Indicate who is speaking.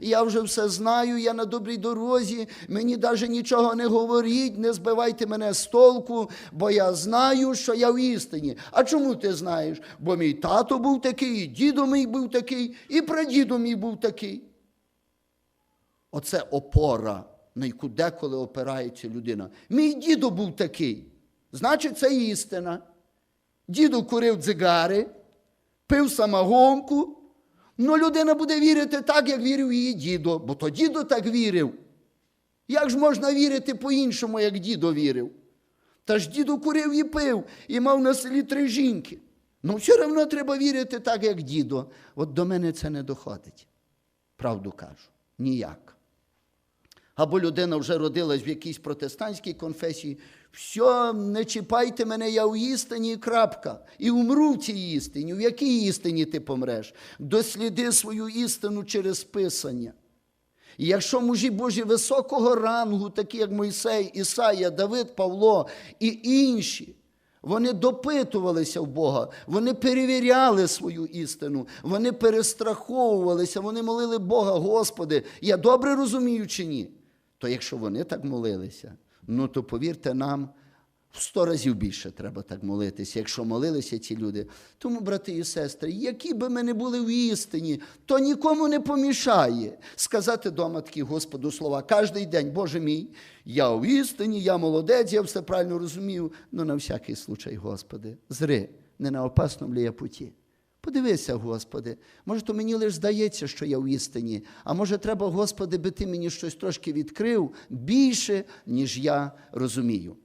Speaker 1: Я вже все знаю, я на добрій дорозі, мені навіть нічого не говоріть, не збивайте мене з толку, бо я знаю, що я в істині. А чому ти знаєш? Бо мій тато був такий, і дідо мій був такий, і прадідо мій був такий. Оце опора, на яку деколи опирається людина. Мій дідо був такий. Значить, це істина. Дідо курив дзигари, пив самогонку. Ну, людина буде вірити так, як вірив її дідо, бо то дідо так вірив. Як ж можна вірити по-іншому, як дідо вірив? Та ж дідо курив і пив, і мав на селі три жінки. Ну, все одно треба вірити так, як дідо. От до мене це не доходить. Правду кажу, ніяк. Або людина вже родилась в якійсь протестантській конфесії. Все, не чіпайте мене, я у істині, крапка. І умру в цій істині. В якій істині ти помреш? Досліди свою істину через Писання. І якщо мужі Божі високого рангу, такі як Мойсей, Ісая, Давид, Павло і інші, вони допитувалися в Бога, вони перевіряли свою істину, вони перестраховувалися, вони молили Бога, Господи, я добре розумію чи ні? То якщо вони так молилися, ну то повірте нам, в сто разів більше треба так молитися, якщо молилися ці люди. Тому, брати і сестри, які би ми не були в істині, то нікому не помішає сказати дома такі Господу слова кожний день, Боже мій, я в істині, я молодець, я все правильно розумію. Ну на всякий случай, Господи, зри, не на опасному лі я путі. Подивися, Господи, може, то мені лише здається, що я в істині, а може, треба, Господи, би ти мені щось трошки відкрив більше, ніж я розумію.